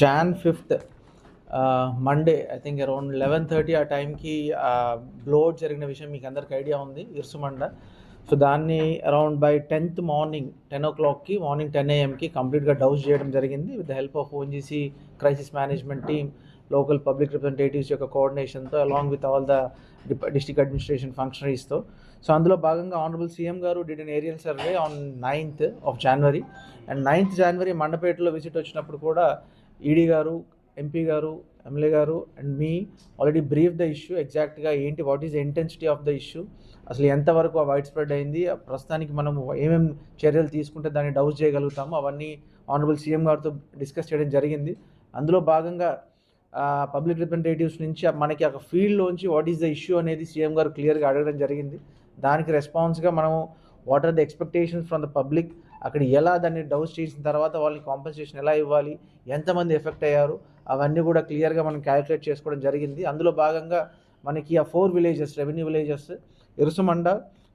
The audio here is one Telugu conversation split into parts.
Jan fifth Monday I think around eleven thirty ఆ టైంకి బ్లోడ్ జరిగిన విషయం మీకు అందరికి ఐడియా ఉంది ఇరుసుమండ. సో దాన్ని around by tenth morning ten ఓ క్లాక్కి మార్నింగ్ టెన్ ఏఎంకి కంప్లీట్గా డౌస్ చేయడం జరిగింది. With the help of ONGC crisis management team local public representatives యొక్క కోఆర్డినేషన్తో along with all the district administration ఫంక్షనరీస్తో so అందులో భాగంగా ఆనరబుల్ సీఎం గారు did an aerial survey on ninth of January and ninth January మండపేటలో visit వచ్చినప్పుడు కూడా ఈడీ గారు ఎంపీ గారు ఎమ్మెల్యే గారు and me already brief the issue ఎగ్జాక్ట్గా ఏంటి what is the intensity of the issue అసలు ఎంతవరకు వైడ్ స్ప్రెడ్ అయింది? ప్రస్తుతానికి మనం ఏమేమి చర్యలు తీసుకుంటే దాన్ని డౌస్ చేయగలుగుతాము? అవన్నీ ఆనరబుల్ సీఎం గారితో డిస్కస్ చేయడం జరిగింది. అందులో భాగంగా పబ్లిక్ రిప్రజెంటేటివ్స్ నుంచి మనకి ఒక ఫీల్డ్లోంచి వాట్ ఈస్ ద ఇష్యూ అనేది సీఎం గారు క్లియర్గా అడగడం జరిగింది. దానికి రెస్పాన్స్గా మనము what are the expectations from the public అక్కడ ఎలా దాన్ని డౌస్ చేసిన తర్వాత వాళ్ళకి కాంపెన్సేషన్ ఎలా ఇవ్వాలి ఎంతమంది ఎఫెక్ట్ అయ్యారు అవన్నీ కూడా క్లియర్గా మనం క్యాలిక్యులేట్ చేసుకోవడం జరిగింది. అందులో భాగంగా మనకి ఆ four villages revenue villages Irusumanda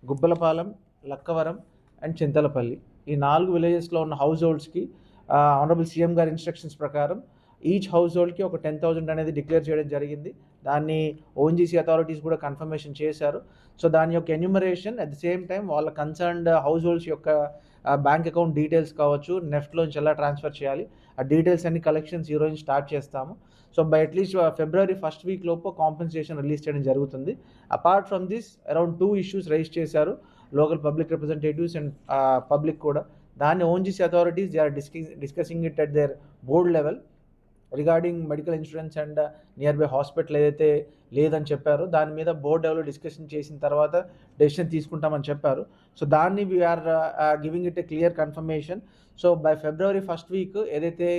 Gubbalapalem Lakkavaram and Chintalapalli. ఈ నాలుగు విలేజెస్లో ఉన్న హౌస్ హోల్డ్స్కి ఆనరబుల్ సీఎం గారి ఇన్స్ట్రక్షన్స్ ప్రకారం ఈచ్ హౌస్ హోల్డ్కి ఒక టెన్ థౌజండ్ అనేది డిక్లేర్ చేయడం జరిగింది. దాన్ని ఓఎన్జీసీ అథారిటీస్ కూడా కన్ఫర్మేషన్ చేశారు. సో దాని యొక్క enumeration at the same time వాళ్ళ కన్సర్న్డ్ హౌస్ హోల్డ్స్ యొక్క బ్యాంక్ అకౌంట్ డీటెయిల్స్ కావచ్చు నెఫ్ట్లోంచి ఎలా ట్రాన్స్ఫర్ చేయాలి ఆ డీటెయిల్స్ అన్ని కలెక్షన్స్ ఈరోజు స్టార్ట్ చేస్తాము. So by at least February first week లోపు కాంపెన్సేషన్ రిలీజ్ చేయడం జరుగుతుంది. Apart from this around two issues raise చేశారు local public representatives and public కూడా. దాన్ని ONGC authorities they are discussing it at their board level regarding medical insurance and nearby hospital ఏదైతే లేదని చెప్పారు దాని మీద బోర్డ్ ఎవరు డిస్కషన్ చేసిన తర్వాత డెసిషన్ తీసుకుంటామని చెప్పారు. సో దాన్ని we are giving it a clear confirmation so by February first week ఏదైతే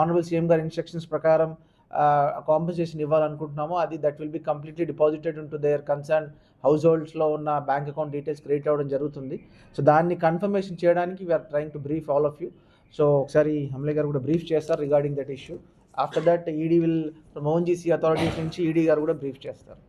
ఆనరబుల్ సీఎం గారి ఇన్స్ట్రక్షన్స్ ప్రకారం uh, కాంపెన్సేషన్ ఇవ్వాలనుకుంటున్నామో అది that will be completely deposited in their concern house హోల్డ్స్లో ఉన్న బ్యాంక్ అకౌంట్ డీటెయిల్స్ క్రియేట్ అవ్వడం జరుగుతుంది. సో దాన్ని కన్ఫర్మేషన్ చేయడానికి we are trying to brief all of you so ఒకసారి హమ్లే గారు కూడా బ్రీఫ్ చేస్తారు regarding that issue after that ED will ONGC authorities నుంచి ఈడీ గారు కూడా బ్రీఫ్ చేస్తారు.